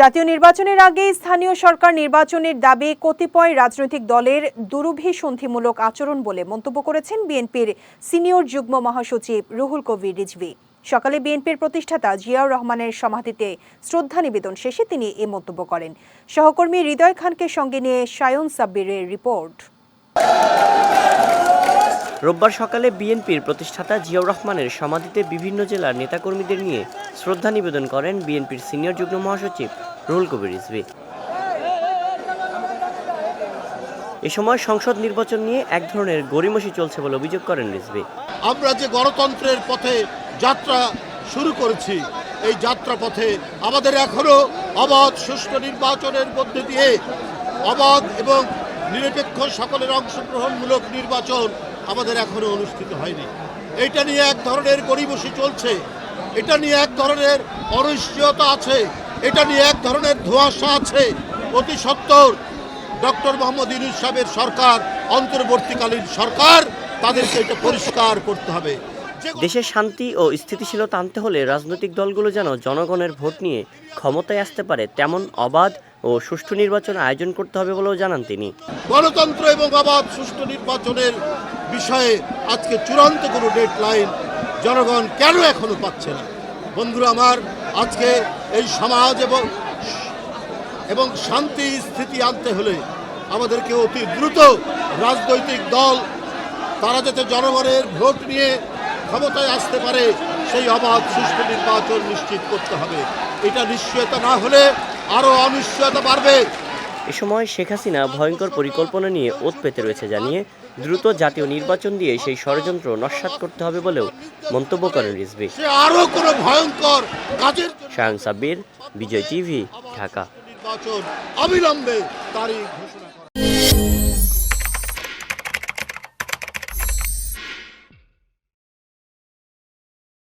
জাতীয় নির্বাচনের আগে স্থানীয় সরকার নির্বাচনের দাবি কতিপয় রাজনৈতিক দলের দুরভিসন্ধিমূলক আচরণ বলে মন্তব্য করেছেন বিএনপির সিনিয়র যুগ্ম মহাসচিব রুহুল কবির রিজভি। সকালে বিএনপির প্রতিষ্ঠাতা জিয়াউর রহমানের সমাধিতে শ্রদ্ধা নিবেদন শেষে তিনি এ মন্তব্য করেন। সহকর্মী হৃদয় খানকে সঙ্গে নিয়ে সায়ন সাব্বিরের রিপোর্ট। রোববার সকালে বিএনপির প্রতিষ্ঠাতা জিয়াউর রহমানের সমাধিতে বিভিন্ন জেলার নেতাকর্মীদের নিয়ে শ্রদ্ধা নিবেদন করেন বিএনপির সিনিয়র যুগ্ম মহাসচিব রুহুল কবির রিজভী। এ সময় সংসদ নির্বাচন নিয়ে এক ধরনের গড়িমসি চলছে বলে অভিযোগ করেন রিজভী। আমরা যে গণতন্ত্রের পথে যাত্রা শুরু করেছি, এই যাত্রা পথে আমাদের এখনও অবাধ সুষ্ঠু নির্বাচনের মধ্যে দিয়ে অবাধ এবং নিরপেক্ষ সকলের অংশগ্রহণমূলক নির্বাচন আমাদের এখনও অনুষ্ঠিত হয়নি। এটা নিয়ে এক ধরনের গরিবসি চলছে। এটা নিয়ে এক ধরনের অনিশ্চয়তা আছে। এটা নিয়ে এক ধরনের ধোঁয়াশা আছে। অতি সত্তর ডক্টর মোহাম্মদ ইউনুস সাহেবের সরকার অন্তর্বর্তীকালীন সরকার তাদেরকে এটা পরিষ্কার করতে হবে। দেশে শান্তি ও স্থিতিশীলতা আনতে হলে রাজনৈতিক দলগুলো যেন জনগণের ভোট নিয়ে ক্ষমতায় আসতে পারে তেমন অবাধ ও সুষ্ঠু নির্বাচন আয়োজন করতে হবে বলেও জানান তিনি। গণতন্ত্র এবং অবাধ সুষ্ঠু নির্বাচনের বিষয়ে আজকে চূড়ান্ত কোনো ডেডলাইন জনগণ কেন এখনও পাচ্ছে না? বন্ধুরা আমার, আজকে এই সমাজ এবং এবং শান্তি স্থিতি আনতে হলে আমাদেরকে অতি দ্রুত রাজনৈতিক দল, তারা যাতে জনগণের ভোট নিয়ে ক্ষমতায় আসতে পারে, সেই অবাধ সুষ্ঠু নির্বাচন নিশ্চিত করতে হবে। এটা নিশ্চয়তা না হলে আরও অনিশ্চয়তা বাড়বে। এ সময় শেখ হাসিনা ভয়ঙ্কর পরিকল্পনা নিয়ে ওত পেতে রয়েছে জানিয়ে দ্রুত জাতীয় নির্বাচন দিয়ে সেই ষড়যন্ত্র নস্বাত করতে হবে বলেও মন্তব্য করেন রিজভি। সে আরও কোনো ভয়ঙ্কর কাজের সাব্বির বিজয় টিভি ঢাকা। নির্বাচন অবিলম্বে তারিখ